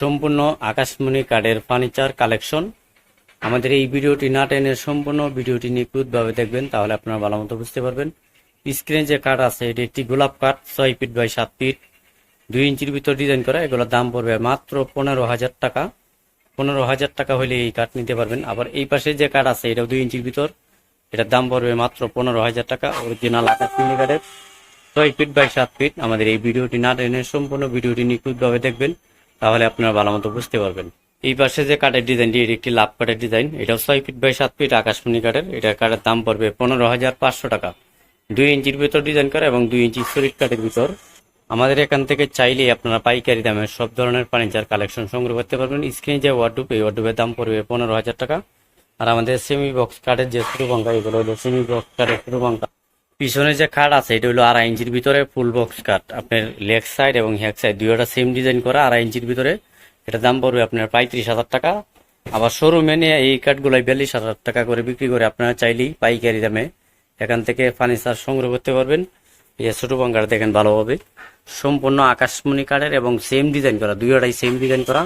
সম্পূর্ণ আকাশমণি কার্ডের ফার্নিচার কালেকশন আমাদের এই ভিডিওটি না টেনে সম্পূর্ণ ভিডিওটি নিখুঁতভাবে দেখবেন, তাহলে আপনারা ভালো মতো বুঝতে পারবেন। স্ক্রিনে যে কার্ড আছে, এটি একটি গোলাপ কাঠ, ছয় ফিট বাই সাত ফিট। দুই ইঞ্চির ভিতর ডিজাইন করা, এগুলোর দাম পড়বে মাত্র পনেরো হাজার টাকা। পনেরো হাজার টাকা হলে এই কাঠ নিতে পারবেন। আবার এই পাশে যে কাঠ আছে, এটাও দুই ইঞ্চির ভিতর, এটার দাম পড়বে মাত্র পনেরো হাজার টাকা অরিজিনাল আকাশমণি কাঠের। ছয় ফিট বাই সাত ফিট। আমাদের এই ভিডিওটি না টেনে সম্পূর্ণ ভিডিওটি নিখুঁতভাবে দেখবেন। তাহলে আপনারা ভালো মতো বুঝতে পারবেন। এই পাশে যে কাঠের ডিজাইনটি এটি একটি লাভ কাঠের ডিজাইন এটাও ছয় ফিট বাই সাত ফিট আকাশমণি কাঠের। এটা কাঠের দাম পড়বে পনেরো হাজার পাঁচশো টাকা। দুই ইঞ্চির ভিতর ডিজাইন করা এবং দুই ইঞ্চি সলিড কাঠের ভিতর। আমাদের এখান থেকে চাইলেই আপনারা পাইকারি দামে সব ধরনের ফার্নিচার কালেকশন সংগ্রহ করতে পারবেন। স্ক্রিনে যে ওয়ার্ডুপ এই ওয়ার্ডুপের দাম পড়বে পনেরো হাজার টাকা। আর আমাদের সেমি বক্স কাঠের যে ছোটো পাঙ্কা এগুলো হলো সেমি বক্স কাঠের ছোটো পাঙ্কা পিছনে যে কাঠ আছে, এটা হলো আড়াই ইঞ্চির ভিতরে ফুল বক্স কাঠ আপনার লেগ সাইড এবং হ্যাক সাইড দুইটা সেম ডিজাইন করা, আড়াই ইঞ্চির ভিতরে। এটা দাম পড়বে আপনার পঁয়ত্রিশ হাজার টাকা। আবার শোরুমে নিয়ে এই কাঠগুলাই বিয়াল্লিশ হাজার টাকা করে বিক্রি করে আপনারা চাইলেই পাইকারি দামে এখান থেকে ফার্নিচার সংগ্রহ করতে পারবেন। এই ছোটো পাঙ্কাটা দেখেন ভালোভাবে। সম্পূর্ণ আকাশমণি কাঠের এবং সেম ডিজাইন করা, দুইটাই সেম ডিজাইন করা।